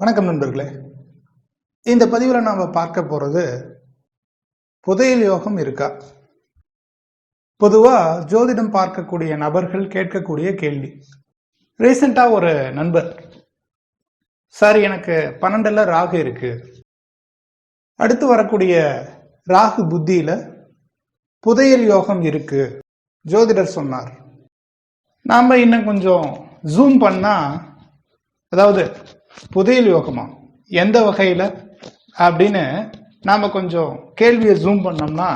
வணக்கம் நண்பர்களே. இந்த பதிவில் நாம் பார்க்க போகிறது புதையல் யோகம் இருக்கா? பொதுவாக ஜோதிடம் பார்க்கக்கூடிய நபர்கள் கேட்கக்கூடிய கேள்வி. ரீசண்டாக ஒரு நண்பர் சார் எனக்கு பன்னெண்டில் ராகு இருக்கு. அடுத்து வரக்கூடிய ராகு புத்தியில் புதையல் யோகம் இருக்கு. ஜோதிடர் சொன்னார். நாம் இன்னும் கொஞ்சம் ஜூம் பண்ணால் அதாவது புதையல் யோகமா எந்த வகையில்? அப்படின்னு நாம் கொஞ்சம் கேள்வியை ஜூம் பண்ணோம்னா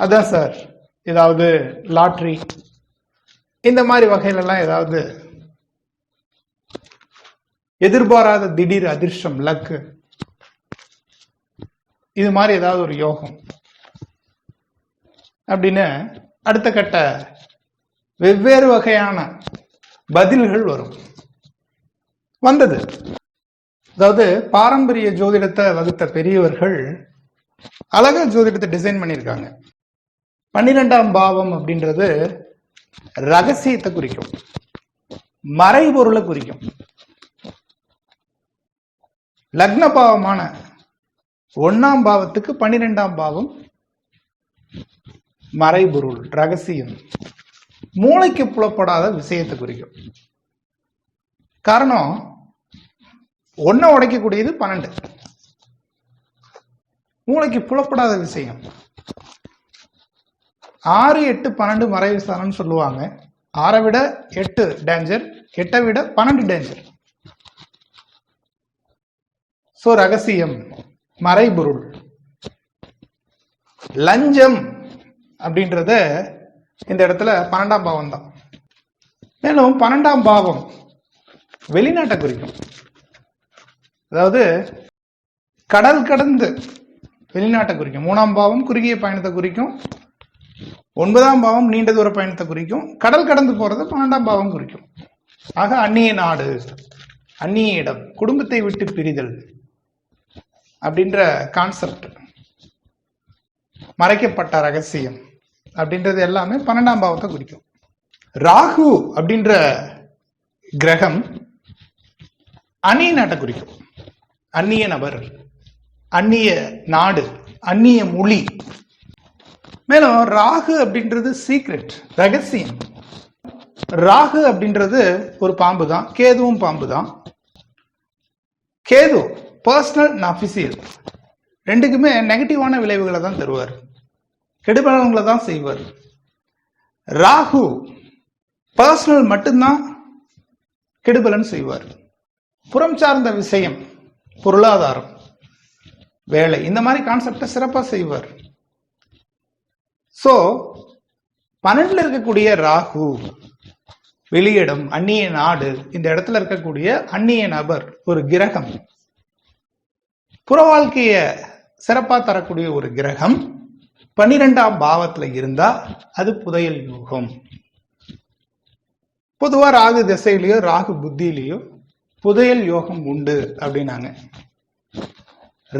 அதான் சார் ஏதாவது லாட்ரி இந்த மாதிரி வகையிலலாம் ஏதாவது எதிர்பாராத திடீர் அதிர்ஷ்டம் லக்கு இது மாதிரி ஏதாவது ஒரு யோகம் அப்படின்னு அடுத்த கட்ட வெவ்வேறு வகையான பதில்கள் வரும். வந்தது. அதாவது பாரம்பரிய ஜோதிடத்தை வகுத்த பெரியவர்கள் அழகா ஜோதிடத்தை டிசைன் பண்ணியிருக்காங்க. பன்னிரெண்டாம் பாவம் அப்படின்றது ரகசியத்தை குறிக்கும். மறைபொருளை குறிக்கும். லக்ன பாவமான ஒன்னாம் பாவத்துக்கு பன்னிரெண்டாம் பாவம் மறைபொருள் ரகசியம். மூளைக்கு புலப்படாத விஷயத்தை குறிக்கும். காரணம் ஒன்றை உடைக்கக்கூடியது பன்னெண்டு. மூளைக்கு புலப்படாத விஷயம். ஆறு எட்டு பன்னெண்டு மறைவு ஸ்தானம்னு சொல்லுவாங்க. ஆறை விட எட்டு டேஞ்சர் எட்டை விட பன்னெண்டு டேஞ்சர் ஸோ ரகசியம் மறைபொருள். லஞ்சம் அப்படின்றத இந்த இடத்துல பன்னெண்டாம் பாவம் தான் மேலும் பன்னெண்டாம் பாவம் வெளிநாட்டை குறிக்கும் அதாவது கடல் கடந்து வெளிநாட்டை குறிக்கும் மூணாம் பாவம் குறுகிய பயணத்தை குறிக்கும். ஒன்பதாம் பாவம் நீண்ட தூர பயணத்தை குறிக்கும். கடல் கடந்து போறது பன்னெண்டாம் பாவம் குறிக்கும். ஆக அந்நிய நாடு அந்நிய இடம் குடும்பத்தை விட்டு பிரிதல் அப்படின்ற கான்செப்ட் மறைக்கப்பட்ட ரகசியம் அப்படின்றது எல்லாமே பன்னெண்டாம் பாவத்தை குறிக்கும். ராகு அப்படின்ற கிரகம் அந்நிய நாட்டை குறிக்கும். அந்நிய நபர் அந்நிய நாடு அந்நிய மொழி. மேலும் ராகு அப்படின்றது சீக்ரெட் ரகசியம். ராகு அப்படின்றது ஒரு பாம்பு தான் கேதுவும் பாம்பு தான். கேது பர்சனல் அஃபிசியல் ரெண்டுக்குமே நெகட்டிவான விளைவுகளை தான் தருவார். கெடுபலன்களை தான் செய்வார். ராகு பர்சனல் மட்டும்தான் கெடுபலன் செய்வார். புறம் சார்ந்த விஷயம் பொருளாதாரம் வேலை. இந்த மாதிரி கான்செப்டை சிறப்பாக செய்வார். ஸோ பன்னெண்டில் இருக்கக்கூடிய ராகு வெளியிடம் அந்நிய நாடு இந்த இடத்துல இருக்கக்கூடிய அந்நிய நபர் ஒரு கிரகம். புற வாழ்க்கைய சிறப்பா தரக்கூடிய ஒரு கிரகம் பன்னிரெண்டாம் பாவத்துல இருந்தா அது புதையல் யோகம். பொதுவா ராகு திசையிலயோ ராகு புத்தியிலையோ புதையல் யோகம் உண்டு அப்படின்னாங்க.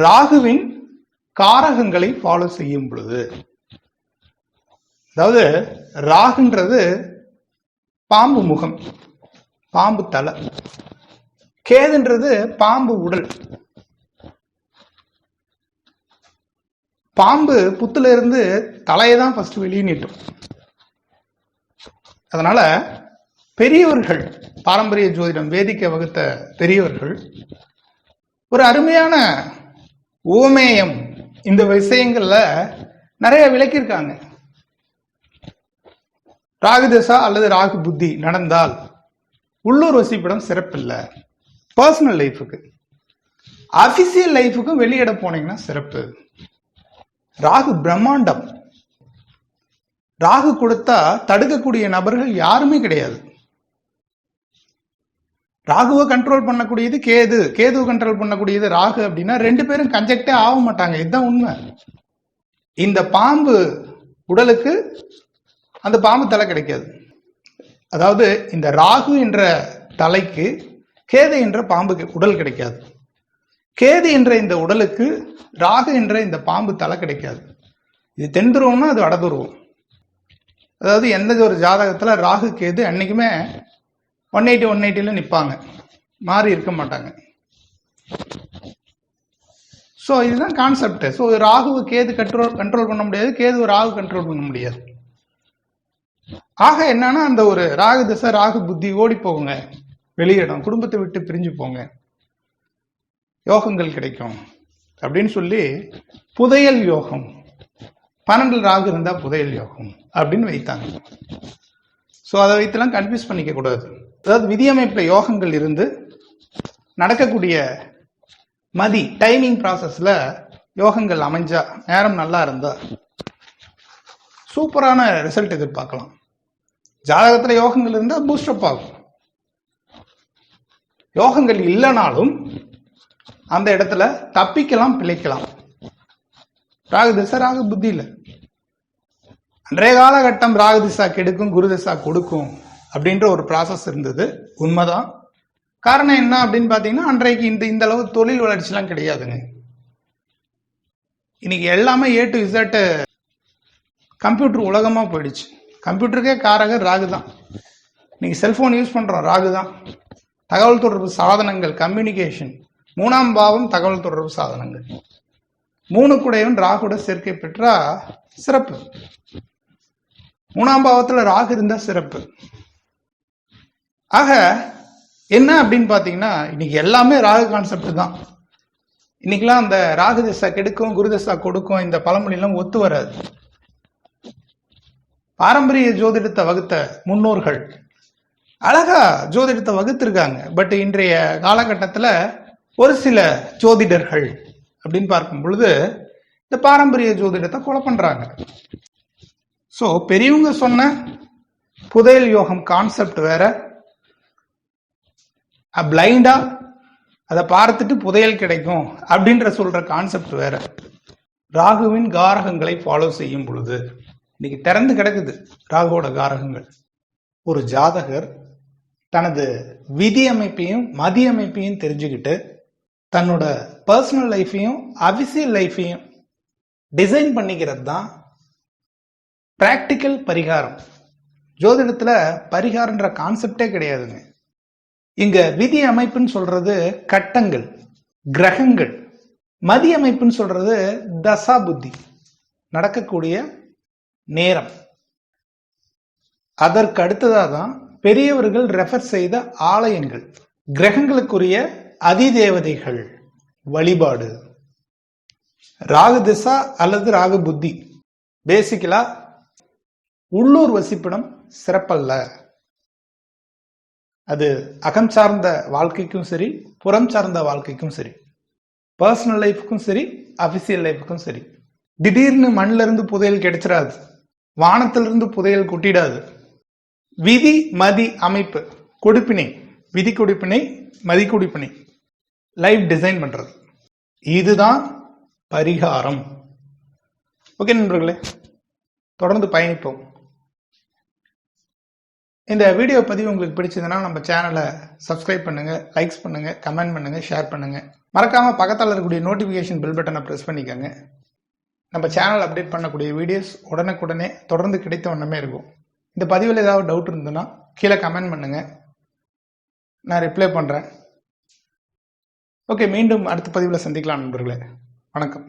ராகுவின் காரகங்களை ஃபாலோ செய்யும் பொழுது அதாவது ராகுன்றது பாம்பு முகம் பாம்பு தலை கேதுன்றது பாம்பு உடல். பாம்பு புத்துல இருந்து தலையை தான் ஃபர்ஸ்ட் வெளியே நீட்டும். அதனால பெரியவர்கள் பாரம்பரிய ஜோதிடம் வேதிக்க வகுத்த பெரியவர்கள் ஒரு அருமையான ஓமேயம் இந்த விஷயங்கள்ல நிறைய விளக்கியிருக்காங்க. ராகு தசா அல்லது ராகு புத்தி நடந்தால் உள்ளூர் வசிப்பிடம் சிறப்பில்லை. பர்சனல் லைஃபுக்கு அபிஷியல் லைஃபுக்கும் வெளியிட போனீங்கன்னா சிறப்பு. ராகு பிரம்மாண்டம். ராகு கொடுத்தா தடுக்கக்கூடிய நபர்கள் யாருமே கிடையாது. ராகுவை கண்ட்ரோல் பண்ணக்கூடியது கேது. கேதுவை கண்ட்ரோல் பண்ணக்கூடியது ராகு அப்படின்னா ரெண்டு பேரும் கன்ஜெக்டே ஆக மாட்டாங்க. இதுதான் உண்மை. இந்த பாம்பு உடலுக்கு அந்த பாம்பு தலை கிடைக்காது. அதாவது இந்த ராகு என்ற தலைக்கு கேது என்ற பாம்புக்கு உடல் கிடைக்காது. கேது என்ற இந்த உடலுக்கு ராகு என்ற இந்த பாம்பு தலை கிடைக்காது. இது தென் துருவம்னா அது வடதுருவம் அதாவது எந்த ஒரு ஜாதகத்தில் ராகு கேது என்னைக்குமே ஒன் எயிட்டி ஒன் எயிட்டியில் நிற்பாங்க மாறி இருக்க மாட்டாங்க. ஸோ இதுதான் கான்செப்ட் ஸோ ராகுவை கேது கண்ட்ரோல் கண்ட்ரோல் பண்ண முடியாது. கேது ராகு கண்ட்ரோல் பண்ண முடியாது. ஆக என்னன்னா அந்த ஒரு ராகு திசை ராகு புத்தி ஓடி போகுங்க. வெளியிடம் குடும்பத்தை விட்டு பிரிஞ்சு போங்க. யோகங்கள் கிடைக்கும். அப்படின்னு சொல்லி புதையல் யோகம். பன்னெண்டில் ராகு இருந்தா புதையல் யோகம் அப்படின்னு வைத்தாங்க. ஸோ அதை வைத்தெல்லாம் கன்ஃபியூஸ் பண்ணிக்க கூடாது. அதாவது விதியமைப்புல யோகங்கள் இருந்து நடக்கக்கூடிய மதி டைமிங் ப்ராசஸ்ல யோகங்கள் அமைஞ்சா நேரம் நல்லா இருந்தா சூப்பரான ரிசல்ட் எதிர்பார்க்கலாம். ஜாதகத்துல யோகங்கள் இருந்தா பூஸ்டப் ஆகும். யோகங்கள் இல்லைனாலும் அந்த இடத்துல தப்பிக்கலாம் பிழைக்கலாம். ராகு திசை ராகு புத்தி இல்லை அன்றைய காலகட்டம் ராகு திசா கெடுக்கும் குரு திசா கொடுக்கும். அப்படின்ற ஒரு ப்ராசஸ் இருந்தது. உண்மைதான். காரணம் என்ன அப்படின்னு பார்த்தீங்கன்னா அன்றைக்கு இந்த இந்த அளவு தொழில் வளர்ச்சிலாம் கிடையாதுங்க. இன்னைக்கு எல்லாமே ஏ டு இசட் கம்ப்யூட்டர் உலகமாக போயிடுச்சு. கம்ப்யூட்டருக்கே காரகர் ராகு தான். இன்னைக்கு செல்ஃபோன் யூஸ் பண்ணுறோம் ராகு தான். தகவல் தொடர்பு சாதனங்கள் கம்யூனிகேஷன் மூணாம் பாவம் தகவல் தொடர்பு சாதனங்கள். மூணு கூடையும் ராகுட சேர்க்கை பெற்றா சிறப்பு. மூணாம் பாவத்தில் ராகு இருந்தால் சிறப்பு. ஆக என்ன அப்படின்னு பார்த்தீங்கன்னா இன்னைக்கு எல்லாமே ராகு கான்செப்ட் தான். இன்னைக்கெல்லாம் அந்த ராகு திசா கெடுக்கும் குருதிசா கொடுக்கும் இந்த பழமொழியெல்லாம் ஒத்து வராது. பாரம்பரிய ஜோதிடத்தை வகுத்த முன்னோர்கள் அழகா ஜோதிடத்தை வகுத்திருக்காங்க. பட் இன்றைய காலகட்டத்தில் ஒரு சில ஜோதிடர்கள் அப்படின்னு பார்க்கும் பொழுது இந்த பாரம்பரிய ஜோதிடத்தை கொலை பண்ணுறாங்க ஸோ பெரியவங்க சொன்ன புதையல் யோகம் கான்செப்ட் வேற பிளைண்டா அதை பார்த்துட்டு புதையல் கிடைக்கும் அப்படின்ற சொல்ற கான்செப்ட் வேற. ராகுவின் காரகங்களை ஃபாலோ செய்யும் பொழுது இன்னைக்கு திறந்து கிடக்குது ராகுவோட காரகங்கள். ஒரு ஜாதகர் தனது விதி அமைப்பையும் மதி அமைப்பையும் தெரிஞ்சுக்கிட்டு தன்னோட பர்சனல் லைஃப்பையும் அபிசியல் லைஃப்பையும் டிசைன் பண்ணிக்கிறது தான் பிராக்டிக்கல் பரிகாரம். ஜோதிடத்தில் பரிகாரன்ற கான்செப்டே கிடையாதுங்க. இங்க விதி அமைப்புன்னு சொல்றது கட்டங்கள் கிரகங்கள். மதி அமைப்புன்னு சொல்றது தசா புத்தி நடக்கக்கூடிய நேரம். அதற்கு அடுத்ததாக தான் பெரியவர்கள் ரெஃபர் செய்த ஆலயங்கள் கிரகங்களுக்குரிய அதிதேவதைகள் வழிபாடு. ராகு திசா அல்லது ராகு புத்தி பேசிக்கலா உள்ளூர் வசிப்பிடம் சிறப்பல்ல. அது அகம் சார்ந்த வாழ்க்கைக்கும் சரி புறம் சார்ந்த வாழ்க்கைக்கும் சரி பர்சனல் லைஃபுக்கும் சரி அபிஷியல் லைஃபுக்கும் சரி. திடீர்னு மண்ணில இருந்து புதையல் கிடைச்சிடாது வானத்திலிருந்து புதையல் கொட்டிடாது. விதி மதி அமைப்பு கொடுப்பினை விதி கொடுப்பினை மதி கொடுப்பினை. லைஃப் டிசைன் பண்றது. இதுதான் பரிகாரம். ஓகே நண்பர்களே தொடர்ந்து பயணிப்போம். இந்த வீடியோ பதிவு உங்களுக்கு பிடிச்சதுன்னா நம்ம சேனலை சப்ஸ்கிரைப் பண்ணுங்க லைக்ஸ் பண்ணுங்க கமெண்ட் பண்ணுங்க ஷேர் பண்ணுங்க. மறக்காம பக்கத்தில் இருக்கக்கூடிய நோட்டிஃபிகேஷன் பில் பட்டனை ப்ரெஸ் பண்ணிக்கோங்க. நம்ம சேனல் அப்டேட் பண்ணக்கூடிய வீடியோஸ் உடனுக்குடனே தொடர்ந்து கிடைத்த வண்ணமே இருக்கும். இந்த பதிவில் ஏதாவது டவுட் இருந்ததுன்னா கீழே கமெண்ட் பண்ணுங்க. நான் ரிப்ளை பண்ணுறேன் ஓகே மீண்டும் அடுத்த பதிவில் சந்திக்கலாம் நண்பர்களே. வணக்கம்.